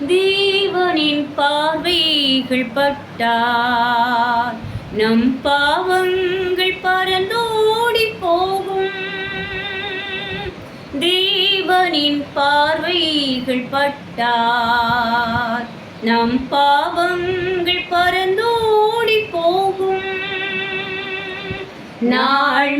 தேவனின் பார்வைகள் பட்டார். நம் பாவங்கள் பறந்தோடி போகும். தேவனின் பார்வைகள் பட்டார். நம் பாவங்கள் பறந்தோடி போகும். நாள்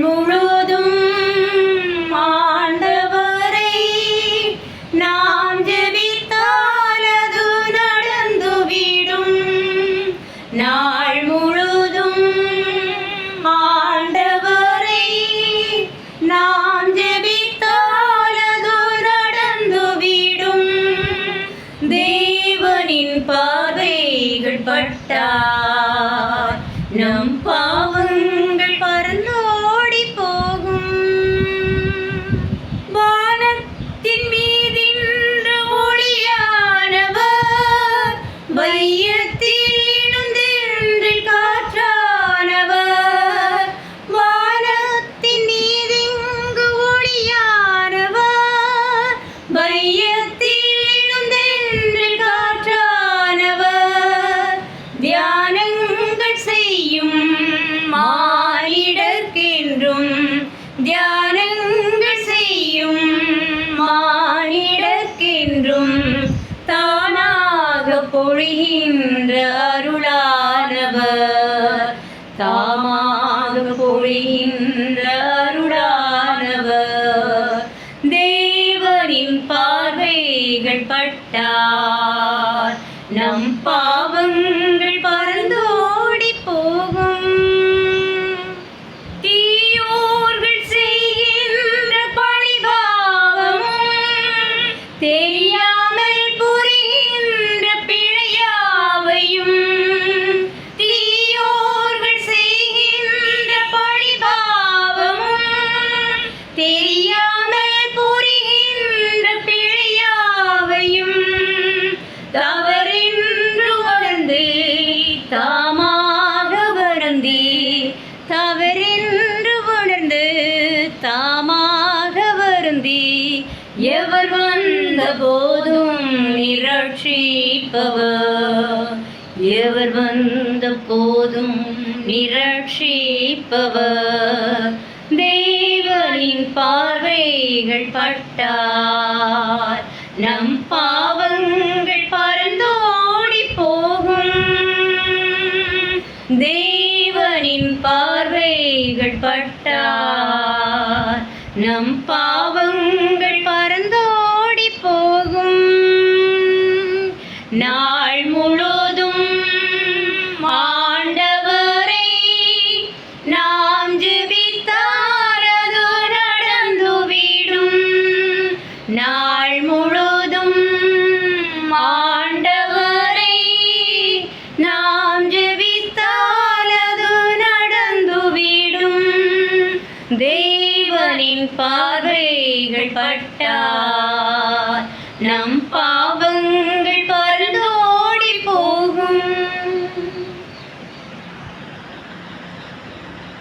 பார்வைகள் பட்டார் நம் பொழிகின்ற அருளானவர் தாமாக பொழிகின்ற அருளானவர் தேவனின் பார்வைகள் பட்டார். நம் பாவங்கள் எவர் வந்த போதும் நிரட்சிப்பவர்? எவர் வந்த போதும் நிரட்சிப்பவர்? தேவனின் பார்வைகள் பட்டார். நம் பாவங்கள் பறந்தோடி போகும். தேவனின் பார்வைகள் பட்டார். நம் பா தேவனின் பார்வைகள் பட்டார். நம் பாவங்கள்